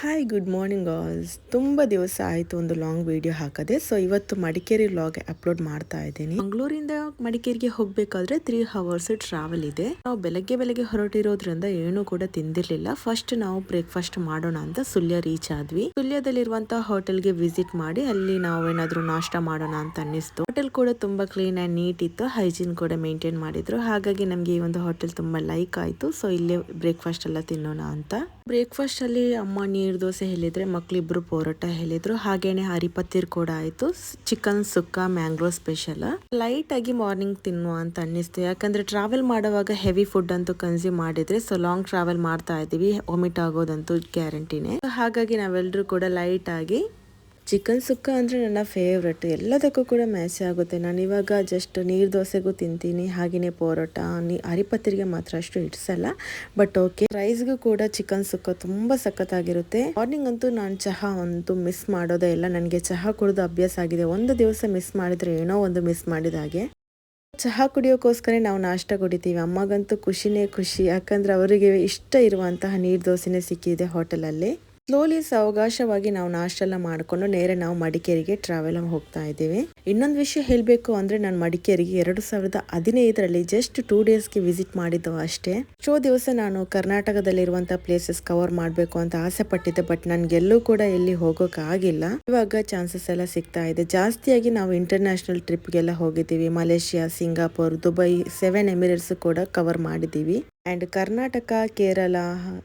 Hi good morning ಆಲ್ಸ್ ತುಂಬ ದಿವಸ ಆಯಿತು ಒಂದು ಲಾಂಗ್ ವಿಡಿಯೋ ಹಾಕದೆ. ಸೊ ಇವತ್ತು ಮಡಿಕೇರಿ ವ್ಲಾಗ್ ಅಪ್ಲೋಡ್ ಮಾಡ್ತಾ ಇದ್ದೀನಿ. ಮಂಗಳೂರಿಂದ ಮಡಿಕೇರಿಗೆ ಹೋಗ್ಬೇಕಾದ್ರೆ ತ್ರೀ ಹವರ್ಸ್ ಟ್ರಾವೆಲ್ ಇದೆ. ನಾವು ಬೆಳಗ್ಗೆ ಬೆಳಗ್ಗೆ ಹೊರಟಿರೋದ್ರಿಂದ ಏನೂ ಕೂಡ ತಿಂದಿರಲಿಲ್ಲ. ಫಸ್ಟ್ ನಾವು ಬ್ರೇಕ್ಫಾಸ್ಟ್ ಮಾಡೋಣ ಅಂತ ಸುಳ್ಯ ರೀಚ್ ಆದ್ವಿ. ಸುಳ್ಯದಲ್ಲಿರುವಂತಹ ಹೋಟೆಲ್ಗೆ ವಿಸಿಟ್ ಮಾಡಿ ಅಲ್ಲಿ ನಾವು ಏನಾದ್ರು ನಾಷ್ಟ ಮಾಡೋಣ ಅಂತ ಅನ್ನಿಸ್ತು. ಹೋಟೆಲ್ ಕೂಡ ತುಂಬಾ ಕ್ಲೀನ್ ಆ್ಯಂಡ್ ನೀಟ್ ಇತ್ತು. ಹೈಜೀನ್ ಕೂಡ ಮೇಂಟೈನ್ ಮಾಡಿದ್ರು. ಹಾಗಾಗಿ ನಮಗೆ ಈ ಒಂದು ಹೋಟೆಲ್ ತುಂಬಾ ಲೈಕ್ ಆಯಿತು. ಸೊ ಇಲ್ಲೇ ಬ್ರೇಕ್ಫಾಸ್ಟ್ ಎಲ್ಲ ತಿನ್ನೋಣ ಅಂತ. ಬ್ರೇಕ್ಫಾಸ್ಟ್ ಅಲ್ಲಿ ಅಮ್ಮ ನೀರ್ ದೋಸೆ ಹೇಳಿದರೆ ಮಕ್ಕಳಿಬ್ಬರು ಪೋರೋಟ ಹೇಳಿದ್ರು. ಹಾಗೇನೆ ಹರಿಪತ್ತಿರ್ ಕೂಡ ಆಯ್ತು. Chicken, sukka mangrove special. Light ಆಗಿ ಮಾರ್ನಿಂಗ್ ತಿನ್ನುವ ಅಂತ ಅನ್ನಿಸ್ತು. ಯಾಕಂದ್ರೆ ಟ್ರಾವೆಲ್ ಮಾಡುವಾಗ ಹೆವಿ ಫುಡ್ ಅಂತೂ ಕನ್ಸ್ಯೂಮ್ ಮಾಡಿದ್ರೆ ಸೊ ಲಾಂಗ್ ಟ್ರಾವೆಲ್ ಮಾಡ್ತಾ ಇದ್ದೀವಿ. ವಾಮಿಟ್ ಆಗೋದಂತೂ ಗ್ಯಾರಂಟಿನೇ ಹಾಗಾಗಿ ನಾವೆಲ್ಲರೂ ಕೂಡ ಲೈಟ್ ಆಗಿ ಚಿಕನ್ ಸುಕ್ಕ ಅಂದರೆ ನನ್ನ ಫೇವ್ರೆಟ್ ಎಲ್ಲದಕ್ಕೂ ಕೂಡ ಮ್ಯಾಚ್ ಆಗುತ್ತೆ. ನಾನು ಇವಾಗ ಜಸ್ಟ್ ನೀರು ದೋಸೆಗೂ ತಿಂತೀನಿ ಹಾಗೆಯೇ ಪೋರೋಟ ನೀ ಮಾತ್ರ ಅಷ್ಟು ಇಡ್ಸಲ್ಲ ಬಟ್ ಓಕೆ ರೈಸ್ಗೂ ಕೂಡ ಚಿಕನ್ ಸುಕ್ಕ ತುಂಬ ಸಖತ್ತಾಗಿರುತ್ತೆ. ಮಾರ್ನಿಂಗ್ ಅಂತೂ ನಾನು ಚಹಾ ಅಂತೂ ಮಿಸ್ ಮಾಡೋದೇ ಇಲ್ಲ. ನನಗೆ ಚಹಾ ಕುಡಿದು ಅಭ್ಯಾಸ ಆಗಿದೆ. ಒಂದು ದಿವಸ ಮಿಸ್ ಮಾಡಿದರೆ ಏನೋ ಒಂದು ಮಿಸ್ ಮಾಡಿದ ಹಾಗೆ. ಚಹಾ ಕುಡಿಯೋಕ್ಕೋಸ್ಕರ ನಾವು ನಾಷ್ಟ ಕುಡಿತೀವಿ. ಅಮ್ಮಗಂತೂ ಖುಷಿನೇ ಖುಷಿ. ಯಾಕಂದರೆ ಅವರಿಗೆ ಇಷ್ಟ ಇರುವಂತಹ ನೀರು ದೋಸೆನೇ ಸಿಕ್ಕಿದೆ ಹೋಟೆಲಲ್ಲಿ ಸ್ಲೋಲಿ ಸಾವಕಾಶವಾಗಿ ನಾವು ನಾಷ್ಟೆಲ್ಲ ಮಾಡಿಕೊಂಡು ನೇರ ನಾವು ಮಡಿಕೇರಿಗೆ ಟ್ರಾವೆಲ್ ಹೋಗ್ತಾ ಇದ್ದೀವಿ. ಇನ್ನೊಂದು ವಿಷಯ ಹೇಳಬೇಕು ಅಂದ್ರೆ ನಾನು ಮಡಿಕೇರಿಗೆ ಎರಡು ಸಾವಿರದ ಹದಿನೈದರಲ್ಲಿ ಜಸ್ಟ್ ಟೂ ಡೇಸ್ಗೆ ವಿಸಿಟ್ ಮಾಡಿದ್ದು ಅಷ್ಟೇ. ಎಷ್ಟೋ ದಿವಸ ನಾನು ಕರ್ನಾಟಕದಲ್ಲಿರುವಂಥ ಪ್ಲೇಸಸ್ ಕವರ್ ಮಾಡಬೇಕು ಅಂತ ಆಸೆ ಪಟ್ಟಿದ್ದೆ ಬಟ್ ನನಗೆಲ್ಲೂ ಕೂಡ ಇಲ್ಲಿ ಹೋಗೋಕ್ಕಾಗಿಲ್ಲ ಇವಾಗ ಚಾನ್ಸಸ್ ಎಲ್ಲ ಸಿಗ್ತಾ ಇದೆ. ಜಾಸ್ತಿಯಾಗಿ ನಾವು ಇಂಟರ್ನ್ಯಾಷನಲ್ ಟ್ರಿಪ್ಗೆಲ್ಲ ಹೋಗಿದ್ದೀವಿ. Malaysia, Singapore, Dubai seven Emirates ಕೂಡ ಕವರ್ ಮಾಡಿದ್ದೀವಿ. ಆ್ಯಂಡ್ ಕರ್ನಾಟಕ, ಕೇರಳ,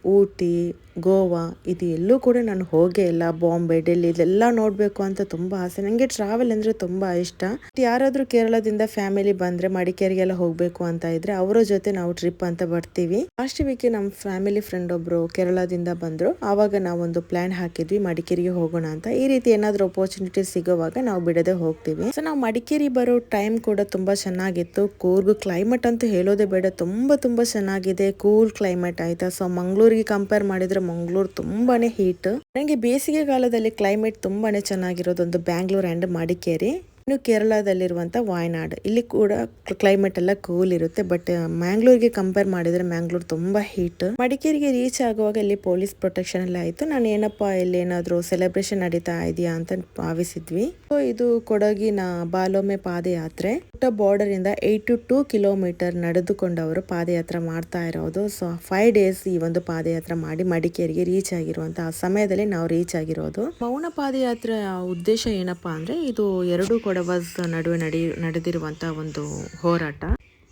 ಊಟಿ, ಗೋವಾ ಇದು ಎಲ್ಲೂ ಕೂಡ ನಾನು ಹೋಗೇ ಇಲ್ಲ. ಬಾಂಬೆ ಡೆಲ್ಲಿ ಇದೆಲ್ಲ ನೋಡಬೇಕು ಅಂತ ತುಂಬ ಆಸೆ. ನನಗೆ ಟ್ರಾವೆಲ್ ಅಂದರೆ ತುಂಬ ಇಷ್ಟ. ಯಾರಾದರೂ ಕೇರಳದಿಂದ ಫ್ಯಾಮಿಲಿ ಬಂದ್ರೆ ಮಡಿಕೇರಿಗೆಲ್ಲ ಹೋಗ್ಬೇಕು ಅಂತ ಇದ್ರೆ ಅವರ ಜೊತೆ ನಾವು ಟ್ರಿಪ್ ಅಂತ ಬರ್ತೀವಿ. ಲಾಸ್ಟ್ ವೀಕ್ ನಮ್ಮ ಫ್ಯಾಮಿಲಿ ಫ್ರೆಂಡ್ ಒಬ್ರು ಕೇರಳದಿಂದ ಬಂದ್ರು. ಆವಾಗ ನಾವೊಂದು ಪ್ಲಾನ್ ಹಾಕಿದ್ವಿ, ಮಡಿಕೇರಿಗೆ ಹೋಗೋಣ ಅಂತ. ಈ ರೀತಿ ಏನಾದ್ರೂ ಅಪರ್ಚುನಿಟಿ ಸಿಗೋವಾಗ ನಾವು ಬಿಡದೆ ಹೋಗ್ತೀವಿ. ಸೊ ನಾವು ಮಡಿಕೇರಿ ಬರೋ ಟೈಮ್ ಕೂಡ ತುಂಬಾ ಚೆನ್ನಾಗಿತ್ತು. ಕೂರ್ಗ್ ಕ್ಲೈಮೇಟ್ ಅಂತೂ ಹೇಳೋದೇ ಬೇಡ. ತುಂಬಾ ತುಂಬಾ ಚೆನ್ನಾಗಿದೆ. ಕೂಲ್ ಕ್ಲೈಮೇಟ್ ಆಯ್ತಾ. ಸೊ ಮಂಗ್ಳೂರಿಗೆ ಕಂಪೇರ್ ಮಾಡಿದ್ರೆ ಮಂಗ್ಳೂರ್ ತುಂಬಾನೇ ಹೀಟ್ ನನಗೆ ಬೇಸಿಗೆ ಕಾಲದಲ್ಲಿ ಕ್ಲೈಮೇಟ್ ತುಂಬಾನೇ ಚೆನ್ನಾಗಿರೋದೊಂದು ಬ್ಯಾಂಗ್ಳೂರ್ ಅಂಡ್ ಮಡಿಕೇರಿ. ಇನ್ನು ಕೇರಳದಲ್ಲಿರುವಂಥ ವಾಯ್ನಾಡ್. ಇಲ್ಲಿ ಕೂಡ ಕ್ಲೈಮೇಟ್ ಎಲ್ಲ ಕೂಲ್ ಇರುತ್ತೆ ಬಟ್ ಮ್ಯಾಂಗ್ಳೂರಿಗೆ ಕಂಪೇರ್ ಮಾಡಿದ್ರೆ ಮ್ಯಾಂಗ್ಳೂರ್ ತುಂಬಾ ಹೀಟ್ ಮಡಿಕೇರಿಗೆ ರೀಚ್ ಆಗುವಾಗ ಇಲ್ಲಿ ಪೊಲೀಸ್ ಪ್ರೊಟೆಕ್ಷನ್ ಎಲ್ಲ ಆಯ್ತು. ನಾನು ಏನಪ್ಪಾ ಇಲ್ಲಿ ಏನಾದರೂ ಸೆಲೆಬ್ರೇಷನ್ ನಡೀತಾ ಇದೆಯಾ ಅಂತ ಭಾವಿಸಿದ್ವಿ. ಸೊ ಇದು ಕೊಡಗಿನ ಬಾಲೊಮೆ ಪಾದಯಾತ್ರೆ. ಪುಟ್ಟ ಬಾರ್ಡರ್ ಇಂದ ಟು ಟೂ ಕಿಲೋಮೀಟರ್ ನಡೆದುಕೊಂಡು ಅವರು ಪಾದಯಾತ್ರೆ ಮಾಡ್ತಾ ಇರೋದು. ಸೊ ಫೈವ್ ಡೇಸ್ ಈ ಒಂದು ಪಾದಯಾತ್ರೆ ಮಾಡಿ ಮಡಿಕೇರಿಗೆ ರೀಚ್ ಆಗಿರುವಂತಹ ಸಮಯದಲ್ಲಿ ನಾವು ರೀಚ್ ಆಗಿರೋದು. ಮೌನ ಪಾದಯಾತ್ರೆ ಉದ್ದೇಶ ಏನಪ್ಪಾ ಅಂದ್ರೆ, ಇದು ಎರಡು ಕೊಡವಸ್ ನಡುವೆ ನಡಿ ನಡೆದಿರುವಂತಹ ಒಂದು ಹೋರಾಟ.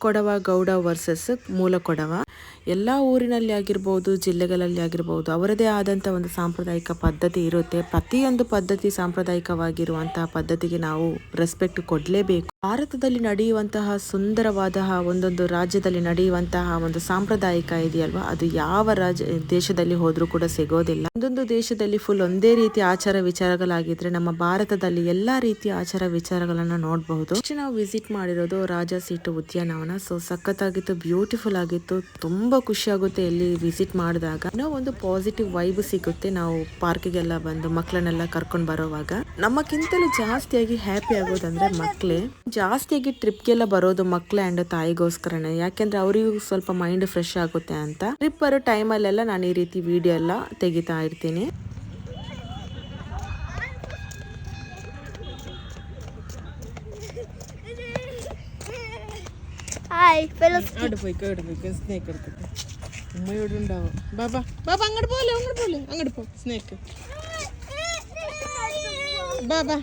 ಕೊಡವ, ಗೌಡ ವರ್ಸಸ್ ಮೂಲ ಕೊಡವ. ಎಲ್ಲ ಊರಿನಲ್ಲಿ ಆಗಿರ್ಬೋದು, ಜಿಲ್ಲೆಗಳಲ್ಲಿ ಆಗಿರ್ಬೋದು, ಅವರದೇ ಆದಂಥ ಒಂದು ಸಾಂಪ್ರದಾಯಿಕ ಪದ್ಧತಿ ಇರುತ್ತೆ. ಪ್ರತಿಯೊಂದು ಪದ್ಧತಿ ಸಾಂಪ್ರದಾಯಿಕವಾಗಿರುವಂತಹ ಪದ್ಧತಿಗೆ ನಾವು ರೆಸ್ಪೆಕ್ಟ್ ಕೊಡಲೇಬೇಕು. ಭಾರತದಲ್ಲಿ ನಡೆಯುವಂತಹ ಸುಂದರವಾದ ಒಂದೊಂದು ರಾಜ್ಯದಲ್ಲಿ ನಡೆಯುವಂತಹ ಒಂದು ಸಾಂಪ್ರದಾಯಿಕ ಇದೆಯಲ್ವಾ? ಅದು ಯಾವ ರಾಜ, ದೇಶದಲ್ಲಿ ಹೋದರೂ ಕೂಡ ಸಿಗೋದಿಲ್ಲ. ಒಂದೊಂದು ದೇಶದಲ್ಲಿ ಫುಲ್ ಒಂದೇ ರೀತಿ ಆಚಾರ ವಿಚಾರಗಳಾಗಿದ್ರೆ ನಮ್ಮ ಭಾರತದಲ್ಲಿ ಎಲ್ಲಾ ರೀತಿಯ ಆಚಾರ ವಿಚಾರಗಳನ್ನ ನೋಡಬಹುದು. ನಾವು ವಿಸಿಟ್ ಮಾಡಿರೋದು ರಾಜ ಸೀಟು ಉದ್ಯಾನವನ. ಸೊ ಸಖತ್ತಾಗಿತ್ತು ಬ್ಯೂಟಿಫುಲ್ ಆಗಿತ್ತು. ತುಂಬಾ ಖುಷಿ ಆಗುತ್ತೆ ಇಲ್ಲಿ ವಿಸಿಟ್ ಮಾಡಿದಾಗ. ಏನೋ ಒಂದು ಪಾಸಿಟಿವ್ ವೈಬ್ ಸಿಗುತ್ತೆ ನಾವು ಪಾರ್ಕಿಗೆಲ್ಲ ಬಂದು ಮಕ್ಕಳನ್ನೆಲ್ಲ ಕರ್ಕೊಂಡು ಬರೋವಾಗ. ನಮ್ಮಕ್ಕಿಂತಲೂ ಜಾಸ್ತಿಯಾಗಿ ಹ್ಯಾಪಿ ಆಗೋದಂದ್ರೆ ಮಕ್ಕಳೇ ಜಾಸ್ತಿಯಾಗಿ ಟ್ರಿಪ್ಗೆಲ್ಲ ಬರೋದು ಮಕ್ಳು ಆ್ಯಂಡ್ ತಾಯಿಗೋಸ್ಕರನೇ. ಯಾಕೆಂದ್ರೆ ಅವರಿಗೂ ಸ್ವಲ್ಪ ಮೈಂಡ್ ಫ್ರೆಶ್ ಆಗುತ್ತೆ ಅಂತ. ಟ್ರಿಪ್ ಬರೋ ಟೈಮಲ್ಲೆಲ್ಲ ನಾನು ಈ ರೀತಿ ವಿಡಿಯೋ ಎಲ್ಲ ತೆಗಿತಾ ಇರ್ತೀನಿ. ಬಾಬಾ ಬಾಬಾ ಅಂಗಡಿ ಬಾ ಬಾಬಾ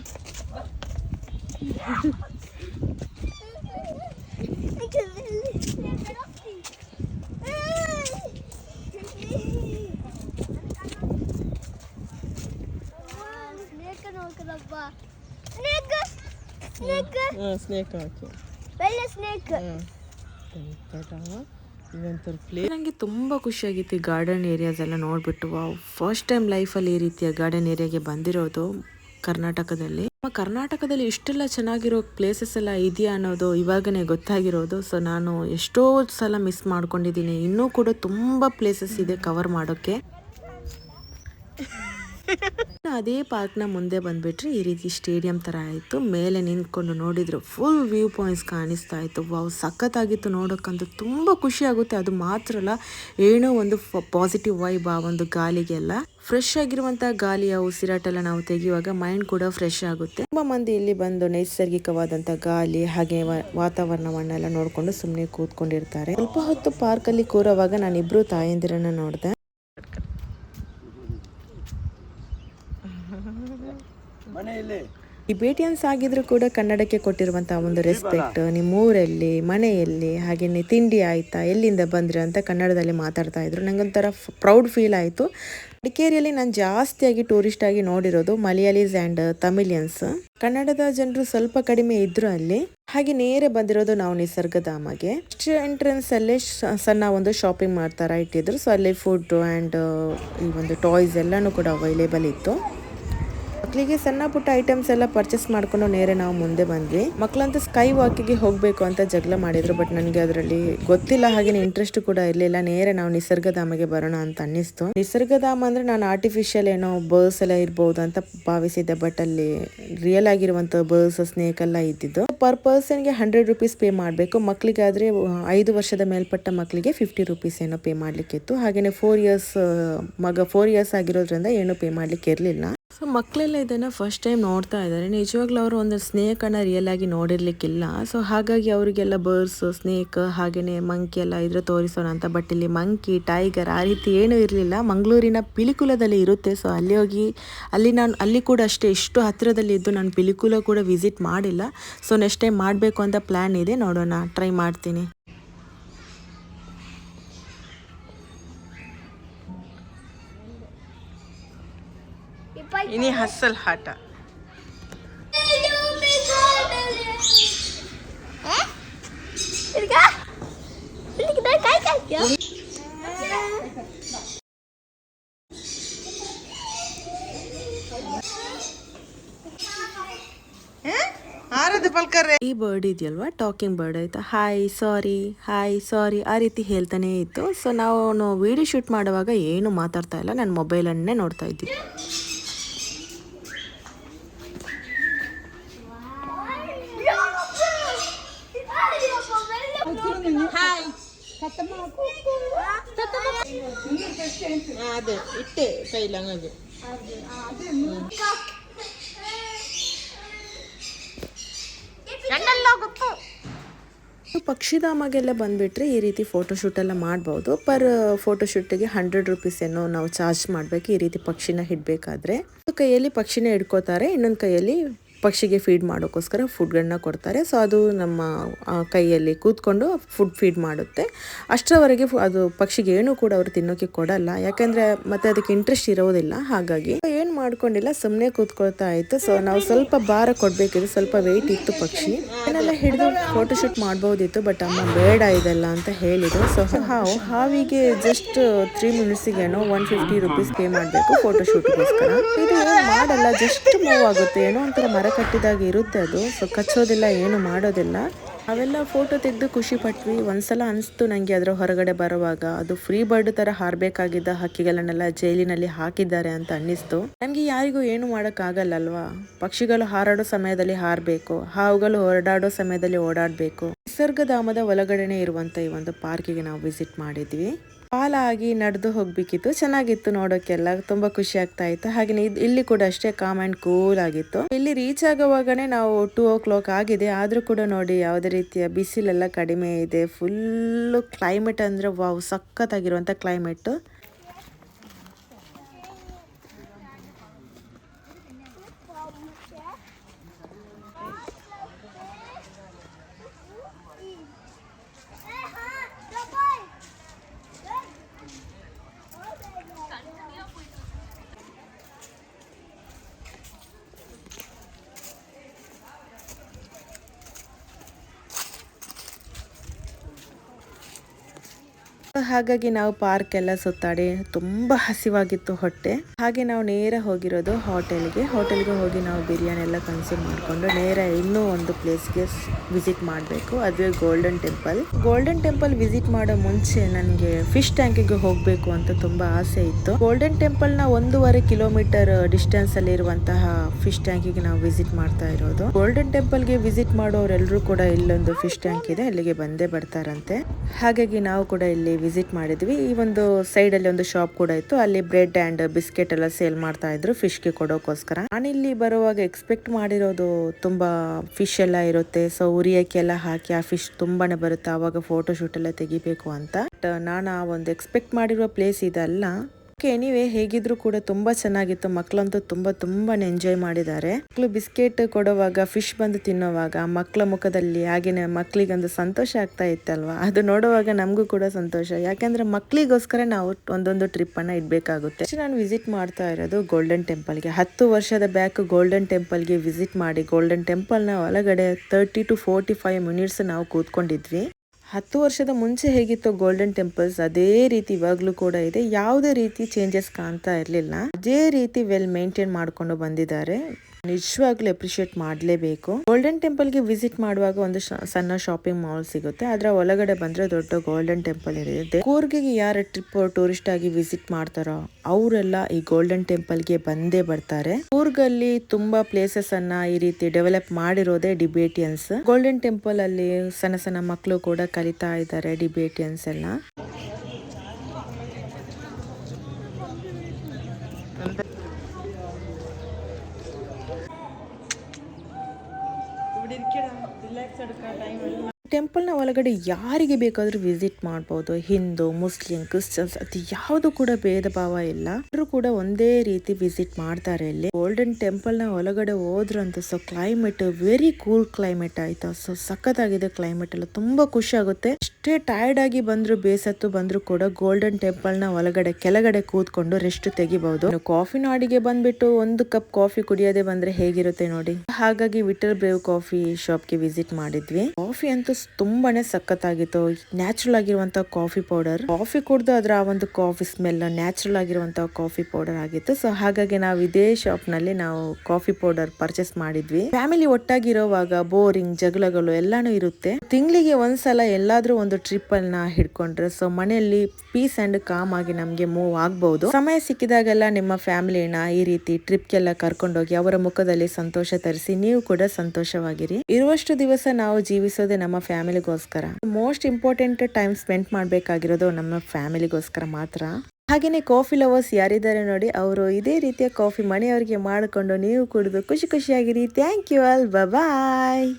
ಸ್ನೇಕ್ ಹಾಕಿ. ಬೆಳ್ಳೆ ಸ್ನೇಕ್ ನನಗೆ ತುಂಬ ಖುಷಿಯಾಗಿತ್ತು ಈ ಗಾರ್ಡನ್ ಏರಿಯಾಸ್ ಎಲ್ಲ ನೋಡಿಬಿಟ್ಟು. ಫಸ್ಟ್ ಟೈಮ್ ಲೈಫಲ್ಲಿ ಈ ರೀತಿಯ ಗಾರ್ಡನ್ ಏರಿಯಾಗೆ ಬಂದಿರೋದು ಕರ್ನಾಟಕದಲ್ಲಿ. ನಮ್ಮ ಕರ್ನಾಟಕದಲ್ಲಿ ಇಷ್ಟೆಲ್ಲ ಚೆನ್ನಾಗಿರೋ ಪ್ಲೇಸಸ್ ಎಲ್ಲ ಇದೆಯಾ ಅನ್ನೋದು ಇವಾಗನೇ ಗೊತ್ತಾಗಿರೋದು. ಸೊ ನಾನು ಎಷ್ಟೋ ಸಲ ಮಿಸ್ ಮಾಡ್ಕೊಂಡಿದ್ದೀನಿ. ಇನ್ನೂ ಕೂಡ ತುಂಬ ಪ್ಲೇಸಸ್ ಇದೆ ಕವರ್ ಮಾಡೋಕ್ಕೆ. ಅದೇ ಪಾರ್ಕ್ನ ಮುಂದೆ ಬಂದ್ಬಿಟ್ರೆ ಈ ರೀತಿ ಸ್ಟೇಡಿಯಂ ತರ ಆಯಿತು. ಮೇಲೆ ನಿಂತ್ಕೊಂಡು ನೋಡಿದ್ರು ಫುಲ್ ವ್ಯೂ ಪಾಯಿಂಟ್ಸ್ ಕಾಣಿಸ್ತಾ ಇತ್ತು. ವಾವ್ ಸಖತ್ತಾಗಿತ್ತು ನೋಡೋಕ್ಕಂತೂ ತುಂಬ ಖುಷಿ ಆಗುತ್ತೆ. ಅದು ಮಾತ್ರ ಅಲ್ಲ, ಏನೋ ಒಂದು ಪಾಸಿಟಿವ್ ವೈಬ್ ಆ ಒಂದು ಗಾಲಿಗೆಲ್ಲ ಫ್ರೆಶ್ ಆಗಿರುವಂತಹ ಗಾಳಿಯ ಉಸಿರಾಟೆಲ್ಲ ನಾವು ತೆಗೆಯುವಾಗ ಮೈಂಡ್ ಕೂಡ ಫ್ರೆಶ್ ಆಗುತ್ತೆ. ತುಂಬಾ ಮಂದಿ ಇಲ್ಲಿ ಬಂದು ನೈಸರ್ಗಿಕವಾದಂತ ಗಾಳಿ, ಹಾಗೆ ವಾತಾವರಣವನ್ನೆಲ್ಲ ನೋಡ್ಕೊಂಡು ಸುಮ್ಮನೆ ಕೂತ್ಕೊಂಡಿರ್ತಾರೆ. ಸ್ವಲ್ಪ ಹೊತ್ತು ಪಾರ್ಕಲ್ಲಿ ಕೂರುವಾಗ ನಾನಿಬ್ರು ತಾಯಂದಿರನ್ನ ನೋಡಿದೆ. ಟಿಬೇಟಿಯನ್ಸ್ ಆಗಿದ್ರು ಕೂಡ ಕನ್ನಡಕ್ಕೆ ಕೊಟ್ಟಿರುವಂತಹ ಒಂದು ರೆಸ್ಪೆಕ್ಟ್ ನಿಮ್ಮೂರಲ್ಲಿ, ಮನೆಯಲ್ಲಿ ಹಾಗೆಯೇ ತಿಂಡಿ ಆಯ್ತಾ, ಎಲ್ಲಿಂದ ಬಂದ್ರಿ ಅಂತ ಕನ್ನಡದಲ್ಲಿ ಮಾತಾಡ್ತಾ ಇದ್ರು. ನಂಗೊಂಥರ ಪ್ರೌಡ್ ಫೀಲ್ ಆಯಿತು. ಮಡಿಕೇರಿಯಲ್ಲಿ ನಾನು ಜಾಸ್ತಿಯಾಗಿ ಟೂರಿಸ್ಟ್ ಆಗಿ ನೋಡಿರೋದು ಮಲಯಾಳೀಸ್ ಆ್ಯಂಡ್ ತಮಿಲಿಯನ್ಸ್ ಕನ್ನಡದ ಜನರು ಸ್ವಲ್ಪ ಕಡಿಮೆ ಇದ್ರು ಅಲ್ಲಿ. ಹಾಗೆ ನೇರ ಬಂದಿರೋದು ನಾವು ನಿಸರ್ಗಧಾಮಗೆ. ಎಂಟ್ರೆನ್ಸ್ ಅಲ್ಲೇ ಸಣ್ಣ ಒಂದು ಶಾಪಿಂಗ್ ಮಾಡ್ತಾರ ಇಟ್ಟಿದ್ರು ಸೊ ಅಲ್ಲಿ ಫುಡ್ ಆ್ಯಂಡ್ ಈ ಒಂದು ಟಾಯ್ಸ್ ಎಲ್ಲಾನು ಕೂಡ ಅವೈಲೇಬಲ್ ಇತ್ತು. ಮಕ್ಕಳಿಗೆ ಸಣ್ಣ ಪುಟ್ಟ ಐಟಮ್ಸ್ ಎಲ್ಲ ಪರ್ಚೇಸ್ ಮಾಡ್ಕೊಂಡು ನೇರೆ ನಾವು ಮುಂದೆ ಬಂದ್ವಿ. ಮಕ್ಕಳಂತ ಸ್ಕೈ ವಾಕಿಗೆ ಹೋಗಬೇಕು ಅಂತ ಜಗಳ ಮಾಡಿದ್ರು ಬಟ್ ನನಗೆ ಅದರಲ್ಲಿ ಗೊತ್ತಿಲ್ಲ ಹಾಗೆ ಇಂಟ್ರೆಸ್ಟ್ ಕೂಡ ಇರಲಿಲ್ಲ. ನೇರೆ ನಾವು ನಿಸರ್ಗಧಾಮಗೆ ಬರೋಣ ಅಂತ ಅನ್ನಿಸ್ತು. ನಿಸರ್ಗಧಾಮ ಅಂದ್ರೆ ನಾನು ಆರ್ಟಿಫಿಷಿಯಲ್ ಏನೋ ಬರ್ಸ್ ಎಲ್ಲ ಇರಬಹುದು ಅಂತ ಭಾವಿಸಿದ್ದೆ ಬಟ್ ಅಲ್ಲಿ ರಿಯಲ್ ಆಗಿರುವಂತ ಬರ್ಸ್ ಸ್ನೇಕ್ ಎಲ್ಲ ಇದ್ದಿದ್ದು. ಪರ್ ಪರ್ಸನ್ಗೆ ಹಂಡ್ರೆಡ್ ರುಪೀಸ್ ಪೇ ಮಾಡಬೇಕು. ಮಕ್ಕಳಿಗಾದ್ರೆ ಐದು ವರ್ಷದ ಮೇಲ್ಪಟ್ಟ ಮಕ್ಕಳಿಗೆ ಫಿಫ್ಟಿ ರುಪೀಸ್ ಏನೋ ಪೇ ಮಾಡ್ಲಿಕ್ಕಿತ್ತು. ಹಾಗೇನೆ ಫೋರ್ ಇಯರ್ಸ್ ಮಗ ಫೋರ್ ಇಯರ್ಸ್ ಆಗಿರೋದ್ರಿಂದ ಏನು ಪೇ ಮಾಡ್ಲಿಕ್ಕೆ ಇರಲಿಲ್ಲ. ಸೊ ಮಕ್ಕಳೆಲ್ಲ ಇದನ್ನು ಫಸ್ಟ್ ಟೈಮ್ ನೋಡ್ತಾ ಇದ್ದಾರೆ. ನಿಜವಾಗ್ಲೂ ಅವರು ಒಂದು ಸ್ನೇಕನ್ನು ರಿಯಲ್ ಆಗಿ ನೋಡಿರ್ಲಿಕ್ಕಿಲ್ಲ. ಸೊ ಹಾಗಾಗಿ ಅವರಿಗೆಲ್ಲ ಬರ್ಡ್ಸ್ ಸ್ನೇಕ್ ಹಾಗೆಯೇ ಮಂಕಿ ಎಲ್ಲ ಇದ್ರೆ ತೋರಿಸೋಣ ಅಂತ. ಬಟ್ ಇಲ್ಲಿ ಮಂಕಿ ಟೈಗರ್ ಆ ರೀತಿ ಏನೂ ಇರಲಿಲ್ಲ. ಮಂಗಳೂರಿನ ಪಿಲಿಕುಲದಲ್ಲಿ ಇರುತ್ತೆ. ಸೊ ಅಲ್ಲಿ ಹೋಗಿ, ಅಲ್ಲಿ ನಾನು, ಅಲ್ಲಿ ಕೂಡ ಅಷ್ಟೇ. ಎಷ್ಟು ಹತ್ತಿರದಲ್ಲಿ ಇದ್ದು ನಾನು ಪಿಲಿಕುಲ ಕೂಡ ವಿಸಿಟ್ ಮಾಡಿಲ್ಲ. ಸೊ ನೆಕ್ಸ್ಟ್ ಟೈಮ್ ಮಾಡಬೇಕು ಅಂತ ಪ್ಲ್ಯಾನ್ ಇದೆ. ನೋಡೋಣ. ಟ್ರೈ ಮಾಡ್ತೀನಿ. ಇನಿ ಹಸಲ್ ಹಾಟ. ಈ ಬರ್ಡ್ ಇದೆಯಲ್ವಾ? ಟಾಕಿಂಗ್ ಬರ್ಡ್ ಆಯ್ತಾ? ಹಾಯ್ ಸಾರಿ ಹಾಯ್ ಸಾರಿ ಆ ರೀತಿ ಹೇಳ್ತಾನೆ ಇತ್ತು. ಸೊ ನಾವು ವಿಡಿಯೋ ಶೂಟ್ ಮಾಡುವಾಗ ಏನು ಮಾತಾಡ್ತಾ ಇಲ್ಲ. ನನ್ನ ಮೊಬೈಲನ್ನೇ ನೋಡ್ತಾ ಇದ್ವಿ ಹಾಯ್ ಅದೇ ಇಟ್ಟೆ ಕೈಲ ಹಂಗಾಗಿ. ಪಕ್ಷಿಧಾಮಗೆಲ್ಲ ಬಂದ್ಬಿಟ್ರೆ ಈ ರೀತಿ ಫೋಟೋಶೂಟ್ ಎಲ್ಲ ಮಾಡ್ಬೋದು. ಪರ್ ಫೋಟೋಶೂಟಿಗೆ ಹಂಡ್ರೆಡ್ ರುಪೀಸ್ ಏನೋ ನಾವು ಚಾರ್ಜ್ ಮಾಡಬೇಕು ಈ ರೀತಿ ಪಕ್ಷಿನ ಹಿಡ್ಬೇಕಾದ್ರೆ. ಒಂದು ಕೈಯಲ್ಲಿ ಪಕ್ಷಿನ ಹಿಡ್ಕೋತಾರೆ ಇನ್ನೊಂದು ಕೈಯಲ್ಲಿ ಪಕ್ಷಿಗೆ ಫೀಡ್ ಮಾಡೋಕ್ಕೋಸ್ಕರ ಫುಡ್ಗಳನ್ನ ಕೊಡ್ತಾರೆ. ಸೊ ಅದು ನಮ್ಮ ಕೈಯಲ್ಲಿ ಕೂತ್ಕೊಂಡು ಫುಡ್ ಫೀಡ್ ಮಾಡುತ್ತೆ. ಅಷ್ಟರವರೆಗೆ ಅದು ಪಕ್ಷಿಗೆ ಏನು ಕೂಡ ಅವರು ತಿನ್ನೋಕೆ ಕೊಡಲ್ಲ. ಯಾಕಂದರೆ ಮತ್ತೆ ಅದಕ್ಕೆ ಇಂಟ್ರೆಸ್ಟ್ ಇರೋದಿಲ್ಲ. ಹಾಗಾಗಿ ಏನು ಮಾಡ್ಕೊಂಡಿಲ್ಲ ಸುಮ್ಮನೆ ಕೂತ್ಕೊಳ್ತಾ ಇತ್ತು. ಸೊ ನಾವು ಸ್ವಲ್ಪ ಭಾರ ಕೊಡಬೇಕಿದ್ರೆ ಸ್ವಲ್ಪ ವೆಯ್ಟ್ ಇತ್ತು ಪಕ್ಷಿ. ಏನೆಲ್ಲ ಹಿಡಿದು ಫೋಟೋಶೂಟ್ ಮಾಡ್ಬೋದಿತ್ತು ಬಟ್ ಅಮ್ಮ ಬೇಡ ಇದೆಲ್ಲ ಅಂತ ಹೇಳಿದ್ರು. ಸೊ ಹಾವು ಹಾವಿಗೆ ಜಸ್ಟ್ ತ್ರೀ ಮಿನಿಟ್ಸಿಗೇನೋ ಒನ್ ಫಿಫ್ಟಿ ರುಪೀಸ್ ಪೇ ಮಾಡಬೇಕು ಫೋಟೋಶೂಟ್ಗೋಸ್ಕರ ಇದು ಮಾಡಲ್ಲ ಜಸ್ಟ್ ಮೂವ್ ಆಗುತ್ತೆ. ಏನೋ ಒಂಥರ ಮರ ಕಟ್ಟಿದಾಗ ಇರುತ್ತೆ ಅದು. ಸೊ ಕಚ್ಚೋದಿಲ್ಲ, ಏನು ಮಾಡೋದಿಲ್ಲ. ಅವೆಲ್ಲ ಫೋಟೋ ತೆಗೆದು ಖುಷಿ ಪಟ್ವಿ. ಒಂದ್ಸಲ ಅನಿಸ್ತು ನನಗೆ ಅದರ ಹೊರಗಡೆ ಬರುವಾಗ. ಅದು ಫ್ರೀ ಬರ್ಡ್ ತರ ಹಾರಬೇಕಾಗಿದ್ದ ಹಕ್ಕಿಗಳನ್ನೆಲ್ಲ ಜೈಲಿನಲ್ಲಿ ಹಾಕಿದ್ದಾರೆ ಅಂತ ಅನ್ನಿಸ್ತು. ನನಗೆ ಯಾರಿಗೂ ಏನು ಮಾಡೋಕ್ಕಾಗಲ್ಲ ಅಲ್ವಾ ಪಕ್ಷಿಗಳು ಹಾರಾಡೋ ಸಮಯದಲ್ಲಿ ಹಾರಬೇಕು. ಹಾವುಗಳು ಹೊರಡಾಡೋ ಸಮಯದಲ್ಲಿ ಓಡಾಡಬೇಕು. ನಿಸರ್ಗಧಾಮದ ಒಳಗಡೆನೆ ಇರುವಂತ ಈ ಒಂದು ಪಾರ್ಕಿಗೆ ನಾವು ವಿಸಿಟ್ ಮಾಡಿದ್ವಿ. ಪಾಲಾಗಿ ನಡೆದು ಹೋಗ್ಬೇಕಿತ್ತು. ಚೆನ್ನಾಗಿತ್ತು ನೋಡೋಕ್ಕೆಲ್ಲ ತುಂಬಾ ಖುಷಿ ಆಗ್ತಾ ಇತ್ತು. ಹಾಗೆ ಇಲ್ಲಿ ಕೂಡ ಅಷ್ಟೇ ಕಾಮ್ ಅಂಡ್ ಕೂಲ್ ಆಗಿತ್ತು. ಇಲ್ಲಿ ರೀಚ್ ಆಗುವಾಗನೇ ನಾವು ಟೂ ಓ ಕ್ಲಾಕ್ ಆಗಿದೆ. ಆದ್ರೂ ಕೂಡ ನೋಡಿ ಯಾವುದೇ ರೀತಿಯ ಬಿಸಿಲೆಲ್ಲ ಕಡಿಮೆ ಇದೆ. ಫುಲ್ ಕ್ಲೈಮೇಟ್ ಅಂದ್ರೆ ವಾವ್ ಸಖತ್ತಾಗಿರುವಂತ ಕ್ಲೈಮೇಟ್ ಹಾಗಾಗಿ ನಾವು ಪಾರ್ಕ್ ಎಲ್ಲ ಸುತ್ತಾಡಿ ತುಂಬಾ ಹಸಿವಾಗಿತ್ತು ಹೊಟ್ಟೆ. ಹಾಗೆ ನಾವು ನೇರ ಹೋಗಿರೋದು ಹೋಟೆಲ್ಗೆ ಹೋಟೆಲ್ಗೆ ಹೋಗಿ ನಾವು ಬಿರಿಯಾನಿ ಎಲ್ಲ ಕನ್ಸ್ಯೂಮ್ ಮಾಡಿಕೊಂಡು ನೇರ ಇನ್ನೂ ಒಂದು ಪ್ಲೇಸ್ಗೆ ವಿಸಿಟ್ ಮಾಡಬೇಕು. ಅದುವೇ golden temple golden temple visit ಮಾಡೋ ಮುಂಚೆ ನನಗೆ ಫಿಶ್ ಟ್ಯಾಂಕಿಗೆ ಹೋಗಬೇಕು ಅಂತ ತುಂಬಾ ಆಸೆ ಇತ್ತು. ಗೋಲ್ಡನ್ ಟೆಂಪಲ್ನ ಒಂದೂವರೆ ಕಿಲೋಮೀಟರ್ ಡಿಸ್ಟೆನ್ಸ್ ಅಲ್ಲಿ ಇರುವಂತಹ ಫಿಶ್ ಟ್ಯಾಂಕಿಗೆ ನಾವು ವಿಸಿಟ್ ಮಾಡ್ತಾ ಇರೋದು. ಗೋಲ್ಡನ್ ಟೆಂಪಲ್ಗೆ ವಿಸಿಟ್ ಮಾಡೋರೆಲ್ಲರೂ ಕೂಡ ಇಲ್ಲೊಂದು ಫಿಶ್ ಟ್ಯಾಂಕ್ ಇದೆ. ಅಲ್ಲಿಗೆ ಬಂದೇ ಬರ್ತಾರಂತೆ. ಹಾಗಾಗಿ ನಾವು ಕೂಡ ಇಲ್ಲಿ ವಿಸಿಟ್ ಮಾಡಿದ್ವಿ. ಈ ಒಂದು ಸೈಡ್ ಅಲ್ಲಿ ಒಂದು ಶಾಪ್ ಕೂಡ ಇತ್ತು. ಅಲ್ಲಿ ಬ್ರೆಡ್ ಅಂಡ್ ಬಿಸ್ಕೆಟ್ ಎಲ್ಲ ಸೇಲ್ ಮಾಡ್ತಾ ಇದ್ರು ಫಿಶ್ಗೆ ಕೊಡೋಕೋಸ್ಕರ ನಾನಿಲ್ಲಿ ಬರುವಾಗ ಎಕ್ಸ್ಪೆಕ್ಟ್ ಮಾಡಿರೋದು ತುಂಬಾ ಫಿಶ್ ಎಲ್ಲ ಇರುತ್ತೆ. ಸೊ ಉರಿಯಕ್ಕೆಲ್ಲ ಹಾಕಿ ಆ ಫಿಶ್ ತುಂಬಾನೇ ಬರುತ್ತೆ. ಅವಾಗ ಫೋಟೋ ಶೂಟ್ ಎಲ್ಲ ತೆಗಿಬೇಕು ಅಂತ. ಬಟ್ ನಾನು ಆ ಒಂದು ಎಕ್ಸ್ಪೆಕ್ಟ್ ಮಾಡಿರೋ ಪ್ಲೇಸ್ ಇದಲ್ಲ. ಎನಿವೆ ಹೇಗಿದ್ರು ಕೂಡ ತುಂಬಾ ಚೆನ್ನಾಗಿತ್ತು. ಮಕ್ಕಳಂತೂ ತುಂಬಾ ತುಂಬಾನೇ ಎಂಜಾಯ್ ಮಾಡಿದ್ದಾರೆ. ಮಕ್ಕಳು ಬಿಸ್ಕೆಟ್ ಕೊಡುವಾಗ ಫಿಶ್ ಬಂದು ತಿನ್ನೋವಾಗ ಮಕ್ಕಳ ಮುಖದಲ್ಲಿ ಹಾಗೇನೆ ಮಕ್ಕಳಿಗೊಂದು ಸಂತೋಷ ಆಗ್ತಾ ಇತ್ತಲ್ವಾ? ಅದು ನೋಡುವಾಗ ನಮಗೂ ಕೂಡ ಸಂತೋಷ. ಯಾಕೆಂದ್ರೆ ಮಕ್ಕಳಿಗೋಸ್ಕರ ನಾವು ಒಂದೊಂದು ಟ್ರಿಪ್ ಅನ್ನ ಇಡ್ಬೇಕಾಗುತ್ತೆ. ನಾನು ವಿಸಿಟ್ ಮಾಡ್ತಾ ಇರೋದು ಗೋಲ್ಡನ್ ಟೆಂಪಲ್ಗೆ ಹತ್ತು ವರ್ಷದ ಬ್ಯಾಕ್ ಗೋಲ್ಡನ್ ಟೆಂಪಲ್ಗೆ ವಿಸಿಟ್ ಮಾಡಿ ಗೋಲ್ಡನ್ ಟೆಂಪಲ್ನ ಒಳಗಡೆ thirty to forty five minutes ನಾವು ಕೂತ್ಕೊಂಡಿದ್ವಿ. ಹತ್ತು ವರ್ಷದ ಮುಂಚೆ ಹೇಗಿತ್ತು ಗೋಲ್ಡನ್ ಟೆಂಪಲ್ಸ್ ಅದೇ ರೀತಿ ಇವಾಗಲೂ ಕೂಡ ಇದೆ. ಯಾವುದೇ ರೀತಿ ಚೇಂಜಸ್ ಕಾಣ್ತಾ ಇರಲಿಲ್ಲ. ಅದೇ ರೀತಿ ವೆಲ್ ಮೇಂಟೈನ್ ಮಾಡ್ಕೊಂಡು ಬಂದಿದ್ದಾರೆ. ನಿಜವಾಗ್ಲೂ ಅಪ್ರಿಶಿಯೇಟ್ ಮಾಡಲೇಬೇಕು. ಗೋಲ್ಡನ್ ಟೆಂಪಲ್ಗೆ ವಿಸಿಟ್ ಮಾಡುವಾಗ ಒಂದು ಸಣ್ಣ ಶಾಪಿಂಗ್ ಮಾಲ್ ಸಿಗುತ್ತೆ. ಅದರ ಒಳಗಡೆ ಬಂದ್ರೆ ದೊಡ್ಡ ಗೋಲ್ಡನ್ ಟೆಂಪಲ್ ಇರುತ್ತೆ. ಕೂರ್ಗಿಗೆ ಯಾರ ಟ್ರಿಪ್ ಟೂರಿಸ್ಟ್ ಆಗಿ ವಿಸಿಟ್ ಮಾಡ್ತಾರೋ ಅವರೆಲ್ಲ ಈ ಗೋಲ್ಡನ್ ಟೆಂಪಲ್ಗೆ ಬಂದೇ ಬರ್ತಾರೆ. ಕೂರ್ಗಲ್ಲಿ ತುಂಬಾ ಪ್ಲೇಸಸ್ ಅನ್ನ ಈ ರೀತಿ ಡೆವಲಪ್ ಮಾಡಿರೋದೇ ಡಿಬೇಟಿಯನ್ಸ್ ಗೋಲ್ಡನ್ ಟೆಂಪಲ್ ಅಲ್ಲಿ ಸಣ್ಣ ಸಣ್ಣ ಮಕ್ಕಳು ಕೂಡ ಕಲಿತಾ ಇದ್ದಾರೆ ಡಿಬೇಟಿಯನ್ಸ್ ಎಲ್ಲ. വെറുതെ റിലാക്സ് എടുക്കാൻ ടൈം ನ ಒಳಗಡೆ ಯಾರಿಗೆ ಬೇಕಾದರೂ ವಿಸಿಟ್ ಮಾಡಬಹುದು ಹಿಂದೂ, ಮುಸ್ಲಿಂ, ಕ್ರಿಶ್ಚಿಯನ್ಸ್ ಅದು ಯಾವುದು ಕೂಡ ಭೇದ ಭಾವ ಇಲ್ಲ. ಎಲ್ಲರೂ ಕೂಡ ಒಂದೇ ರೀತಿ ವಿಸಿಟ್ ಮಾಡ್ತಾರೆ ಇಲ್ಲಿ. ಗೋಲ್ಡನ್ ಟೆಂಪಲ್ನ ಒಳಗಡೆ ಹೋದ್ರಂತ so climate very cool climate ಆಯ್ತಾ. ಸೊ ಸಖತ್ತಾಗಿದೆ ಕ್ಲೈಮೇಟ್ ಎಲ್ಲ. ತುಂಬಾ ಖುಷಿ ಆಗುತ್ತೆ. ಅಷ್ಟೇ ಟೈರ್ಡ್ ಆಗಿ ಬಂದ್ರು, ಬೇಸತ್ತು ಬಂದ್ರು ಕೂಡ ಗೋಲ್ಡನ್ ಟೆಂಪಲ್ನ ಒಳಗಡೆ, ಕೆಳಗಡೆ ಕೂತ್ಕೊಂಡು ರೆಸ್ಟ್ ತೆಗಿಬಹುದು ಕಾಫಿ ನಾಡಿಗೆ ಬಂದ್ಬಿಟ್ಟು ಒಂದು ಕಪ್ ಕಾಫಿ ಕುಡಿಯೋದೇ ಬಂದ್ರೆ ಹೇಗಿರುತ್ತೆ ನೋಡಿ. ಹಾಗಾಗಿ ವಿಟರ್ ಬ್ರೇವ್ ಕಾಫಿ ಶಾಪ್ಗೆ ವಿಸಿಟ್ ಮಾಡಿದ್ವಿ. ಕಾಫಿ ಅಂತೂ ತುಂಬಾನೇ ಸಖತ್ತಾಗಿತ್ತು. ನ್ಯಾಚುರಲ್ ಆಗಿರುವಂತಹ ಕಾಫಿ ಪೌಡರ್. ಕಾಫಿ ಕುಡ್ದು ಅದರ ಆ ಒಂದು ಕಾಫಿ ಸ್ಮೆಲ್ ನ್ಯಾಚುರಲ್ ಆಗಿರುವಂತಹ ಕಾಫಿ ಪೌಡರ್ ಆಗಿತ್ತು. ಸೊ ಹಾಗಾಗಿ ನಾವು ಇದೇ ಶಾಪ್ನಲ್ಲಿ ನಾವು ಕಾಫಿ ಪೌಡರ್ ಪರ್ಚೇಸ್ ಮಾಡಿದ್ವಿ. ಫ್ಯಾಮಿಲಿ ಒಟ್ಟಾಗಿರೋವಾಗ ಬೋರಿಂಗ್, ಜಗಳಗಳು ಎಲ್ಲಾನು ಇರುತ್ತೆ. ತಿಂಗಳಿಗೆ ಒಂದ್ಸಲ ಎಲ್ಲಾದ್ರೂ ಒಂದು ಟ್ರಿಪ್ ಅನ್ನ ಹಿಡ್ಕೊಂಡ್ರೆ ಸೊ ಮನೆಯಲ್ಲಿ ಪೀಸ್ ಅಂಡ್ ಕಾಮ್ ಆಗಿ ನಮ್ಗೆ ಮೂವ್ ಆಗ್ಬಹುದು ಸಮಯ ಸಿಕ್ಕಿದಾಗೆಲ್ಲ ನಿಮ್ಮ ಫ್ಯಾಮಿಲಿನ ಈ ರೀತಿ ಟ್ರಿಪ್ ಟ್ರಿಪ್ಗೆಲ್ಲ ಕರ್ಕೊಂಡೋಗಿ ಅವರ ಮುಖದಲ್ಲಿ ಸಂತೋಷ ತರಿಸಿ, ನೀವು ಕೂಡ ಸಂತೋಷವಾಗಿರಿ. ಇರುವಷ್ಟು ದಿವಸ ನಾವು ಜೀವಿಸೋದೇ ನಮ್ಮ ಫ್ಯಾಮಿಲಿಗೋಸ್ಕರ. ಮೋಸ್ಟ್ ಇಂಪಾರ್ಟೆಂಟ್ ಟೈಮ್ ಸ್ಪೆಂಡ್ ಮಾಡಬೇಕಾಗಿರೋದು ನಮ್ಮ ಫ್ಯಾಮಿಲಿಗೋಸ್ಕರ ಮಾತ್ರ. ಹಾಗೇನೆ ಕಾಫಿ ಲವರ್ಸ್ ಯಾರಿದ್ದಾರೆ ನೋಡಿ, ಅವರು ಇದೇ ರೀತಿಯ ಕಾಫಿ ಮನೆಯವರಿಗೆ ಮಾಡಿಕೊಂಡು ನೀವು ಕುಡಿದು ಖುಷಿ ಖುಷಿಯಾಗಿರಿ ಥ್ಯಾಂಕ್ ಯು ಅಲ್ ಬಾಯ್